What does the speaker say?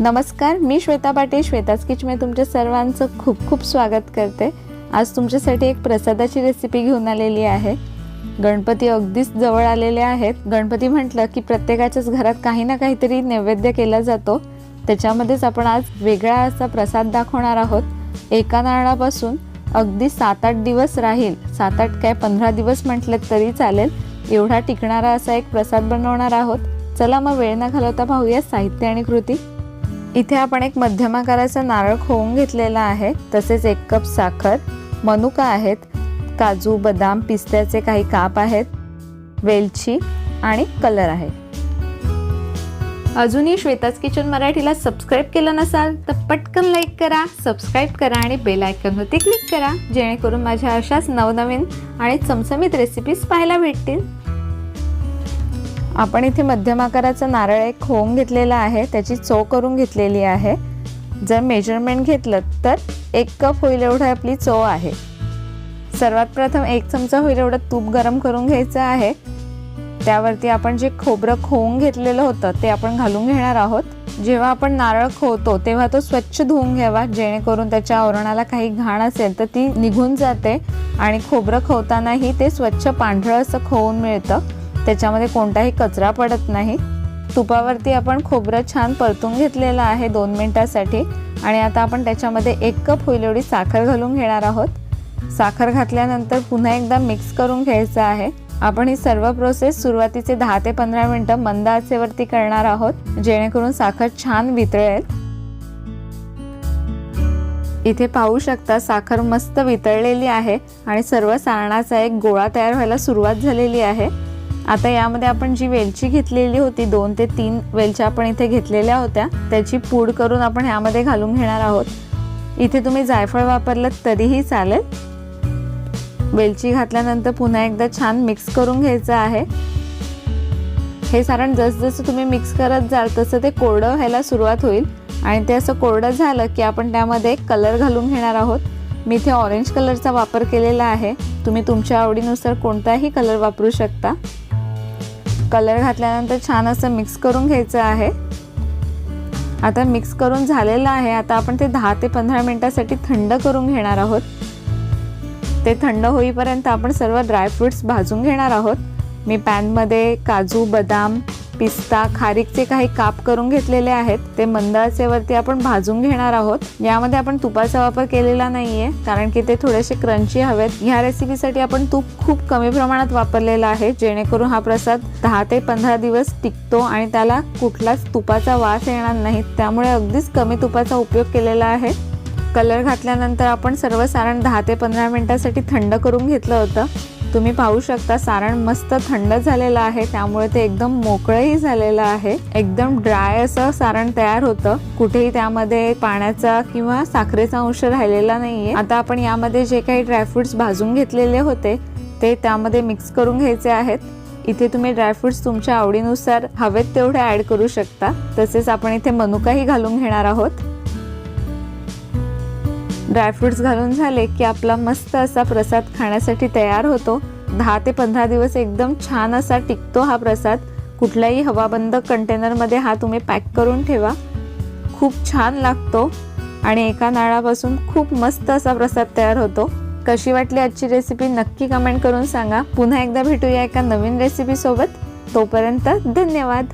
नमस्कार मी श्वेता पाटील श्वेताच किचमध्ये तुमच्या सर्वांचं खूप खूप स्वागत करते. आज तुमच्यासाठी एक प्रसादाची रेसिपी घेऊन आलेली आहे. गणपती अगदीच जवळ आलेले आहेत. गणपती म्हटलं की प्रत्येकाच्याच घरात काही ना काहीतरी नैवेद्य केला जातो. त्याच्यामध्येच आपण आज वेगळा असा प्रसाद दाखवणार आहोत. एका नारळापासून अगदी सात आठ दिवस राहील. सात आठ काय पंधरा दिवस म्हटलेत तरी चालेल. एवढा टिकणारा असा एक प्रसाद बनवणार आहोत. चला मग वेळ न घालवता पाहूया साहित्य आणि कृती. इथे आपण एक मध्यम आकाराचा नारळ खोवून घेतलेला आहे. तसेच एक कप साखर मनुका आहेत काजू बदाम पिस्त्याचे काही काप आहेत वेलची आणि कलर आहे. अजूनही श्वेताच किचन मराठीला सबस्क्राईब केलं नसाल तर पटकन लाईक करा सबस्क्राईब करा आणि बेल आयकनवरती क्लिक करा जेणेकरून माझ्या अशाच नवनवीन आणि चमचमीत रेसिपीज पाहायला भेटतील. आपण इथे मध्यम आकाराचा नारळ एक खोवून घेतलेला आहे त्याची चव करून घेतलेली आहे. जर मेजरमेंट घेतलं तर एक कप होईल एवढं आपली चव आहे. सर्वात प्रथम एक चमचा होईल एवढं तूप गरम करून घ्यायचं आहे. त्यावरती आपण जे खोबरं खोवून घेतलेलं होतं ते आपण घालून घेणार आहोत. जेव्हा आपण नारळ खोवतो तेव्हा तो स्वच्छ धुवून घ्यावा जेणेकरून त्याच्या आवरणाला काही घाण असेल तर ती निघून जाते आणि खोबरं खवतानाही ते स्वच्छ पांढरं असं खोवून मिळतं. त्याच्यामध्ये कोणताही कचरा पडत नाही. तुपावरती आपण खोबरं छान परतून घेतलेलं आहे दोन मिनटासाठी. आणि आता आपण त्याच्यामध्ये एक कप होईल एवढी साखर घालून घेणार आहोत. साखर घातल्यानंतर पुन्हा एकदा मिक्स करून घ्यायचं आहे. आपण ही सर्व प्रोसेस सुरुवातीचे दहा ते पंधरा मिनटं मंद आचेवरती करणार आहोत जेणेकरून साखर छान वितळेल. इथे पाहू शकता साखर मस्त वितळलेली आहे आणि सर्व सारणाचा एक गोळा तयार व्हायला सुरुवात झालेली आहे. आता यामध्ये आपण जी वेलची घेतलेली होती दोन ते तीन वेलच्या आपण इथे घेतलेल्या होत्या त्याची पूड करून आपण ह्यामध्ये घालून घेणार आहोत. इथे तुम्ही जायफळ वापरलं तरीही चालेल. वेलची घातल्यानंतर पुन्हा एकदा छान मिक्स करून घ्यायचं आहे. हे सारण जसजसं तुम्ही मिक्स करत जाल तसं ते कोरडं व्हायला सुरुवात होईल. आणि ते असं कोरडं झालं की आपण त्यामध्ये कलर घालून घेणार आहोत. मी इथे ऑरेंज कलरचा वापर केलेला आहे. तुम्ही तुमच्या आवडीनुसार कोणताही कलर वापरू शकता. कलर घातल्यानंतर छान असं मिक्स करून घ्यायचं आहे. आता मिक्स करून झालेलं आहे. आता आपण ते दहा ते पंधरा मिनटासाठी थंड करून घेणार आहोत. ते थंड होईपर्यंत आपण सर्व ड्रायफ्रुट्स भाजून घेणार आहोत. मी पॅनमध्ये काजू बदाम पिस्ता खारीकचे काही काप करून घेतलेले आहेत. ते मंद आचेवरती आपण भाजून घेणार आहोत. यामध्ये आपण तुपाचा वापर केलेला नाहीये कारण की ते थोडेसे क्रंची हवेत. ह्या रेसिपीसाठी आपण तूप खूप कमी प्रमाणात वापरलेला आहे जेणेकरून हा प्रसाद दहा ते पंधरा दिवस टिकतो आणि त्याला कुठलाच तुपाचा वास येणार नाही. त्यामुळे अगदीच कमी तुपाचा उपयोग केलेला आहे. कलर घातल्यानंतर आपण सर्व सारण दहा ते पंधरा मिनिटासाठी थंड करून घेतलं होतं. तुम्ही पाहू शकता सारण मस्त थंड झालेलं आहे त्यामुळे ते एकदम मोकळंही झालेलं आहे. एकदम ड्राय असं सारण तयार होतं. कुठेही त्यामध्ये पाण्याचा किंवा साखरेचा अंश राहिलेला नाहीये. आता आपण यामध्ये जे काही ड्रायफ्रुट्स भाजून घेतलेले होते ते त्यामध्ये मिक्स करून घ्यायचे आहेत. इथे तुम्ही ड्रायफ्रुट्स तुमच्या आवडीनुसार हवेत तेवढे ऍड करू शकता. तसेच आपण इथे मनुकाही घालून घेणार आहोत. ड्रायफ्रुट्स घालून झाले की आपला मस्त असा प्रसाद खाण्यासाठी तयार होतो. दहा ते पंधरा दिवस एकदम छान असा टिकतो हा प्रसाद. कुठल्याही हवाबंद कंटेनरमध्ये हा तुम्ही पॅक करून ठेवा. खूप छान लागतो आणि एका नाळापासून खूप मस्त असा प्रसाद तयार होतो. कशी वाटली आजची रेसिपी नक्की कमेंट करून सांगा. पुन्हा एकदा भेटूया एका नवीन रेसिपीसोबत तोपर्यंत धन्यवाद.